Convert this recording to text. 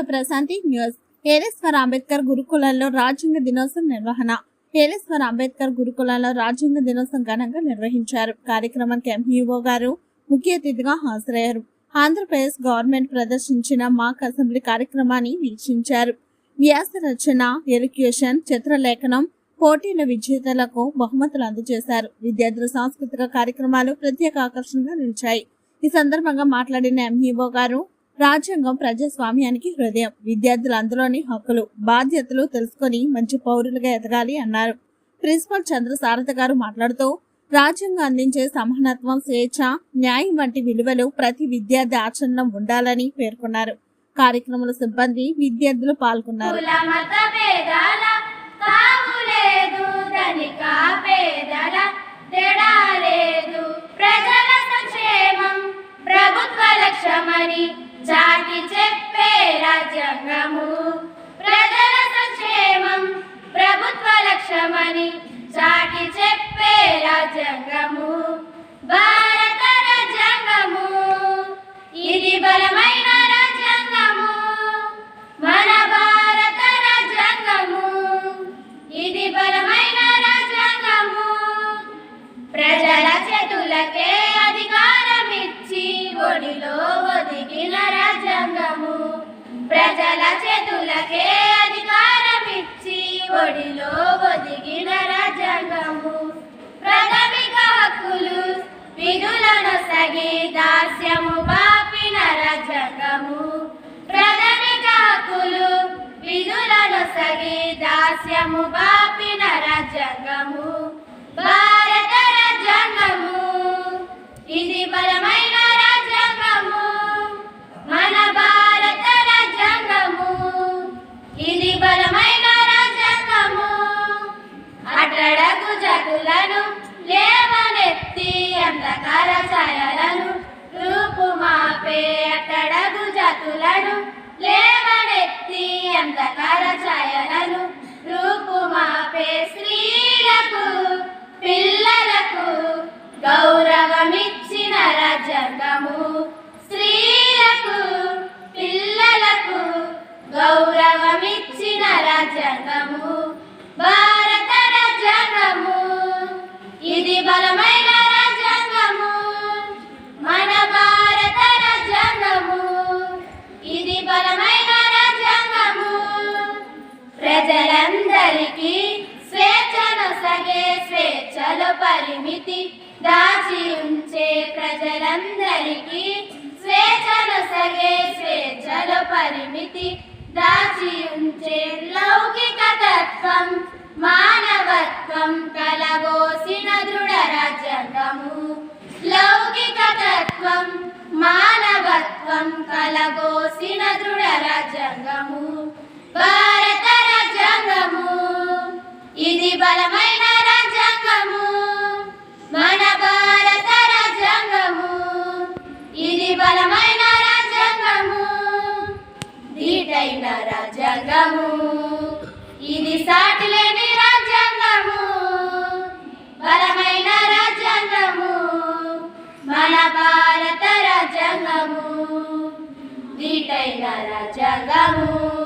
Prashanti news. Eleswara Ambedkar గురుకులంలో రాజ్యాంగ దినోత్సవం నిర్వహణ. ఏలేశ్వర అంబేద్కర్ గురుకులంలో రాజ్యాంగ దినోత్సవం ఘనంగా నిర్వహించారు. కార్యక్రమానికి ఎంఈఓ గారు ముఖ్య అతిథిగా హాజరయ్యారు. ఆంధ్రప్రదేశ్ గవర్నమెంట్ ప్రదర్శించిన మాక్ అసెంబ్లీ కార్యక్రమాన్ని వీక్షించారు. వ్యాస రచన ఎడ్యుకేషన్ చిత్రలేఖనం పోటీల విజేతలకు బహుమతులు అందజేశారు. విద్యార్థుల సాంస్కృతిక కార్యక్రమాలు ప్రత్యేక ఆకర్షణగా నిలిచాయి. ఈ సందర్భంగా మాట్లాడిన ఎంఈఓ గారు రాజ్యాంగం ప్రజాస్వామ్యానికి హృదయం. విద్యార్థులు అందులోని హక్కులు బాధ్యతలు తెలుసుకొని మంచి పౌరులుగా ఎదగాలి అన్నారు. ప్రిన్సిపల్ చంద్ర సారథ గారు మాట్లాడుతూ రాజ్యాంగం అందించే సమానత్వం స్వేచ్ఛ న్యాయం వంటి విలువలు ప్రతి విద్యార్థి ఆచరణలో ఉండాలని పేర్కొన్నారు. కార్యక్రమంలో సిబ్బంది విద్యార్థులు పాల్గొన్నారు. ప్రజా ప్రభుత్వ లక్ష్యమని చాటి చెప్పే రాజ్యాంగము. ప్రజల సంక్షేమం ప్రభుత్వ లక్ష్యమని చాటి చెప్పే రాజ్యాంగము. భారత రాజ్యాంగము. ఇది బలమైన దాస్యము బాపిన రాజ్యాంగము భారత రాజ్యాంగము. ఇది బలమైన రాజ్యాంగము మన భారత రాజ్యాంగము. ఇది బలమైన రాజ్యాంగము. అట్టడగు జతులను లేవనెత్తి అంధకార ఛాయలను రూపుమాపే అట్టడగు లే లేవనెత్తి అంధకార ఛాయలను రూపుమాపే స్త్రీలకు పిల్లలకు గౌరవమిచ్చిన రాజ్యాంగము. స్త్రీలకు పిల్లలకు గౌరవమిచ్చిన రాజ్యాంగము. భారత రాజ్యాంగము. ఇది బలమైన వారందరికీ స్వేచ్ఛను సగే స్వేచ్ఛలో పరిమితి దాచి ఉంచే లౌకిక తత్వం మానవత్వం కలగోసిన దృఢ రాజ్యాంగము. లౌకిక తత్వం మానవత్వం కలగోసిన దృఢ రాజ్యాంగము. భారత రాజ్యాంగము ఇది బలమ? సాటిలైన రాజ్యాంగము? ఇది సాటిలేని రాజ్యాంగము. బలమైన రాజ్యాంగము. మన భారత రాజ్యాంగము. దీటైన రాజ్యాంగము.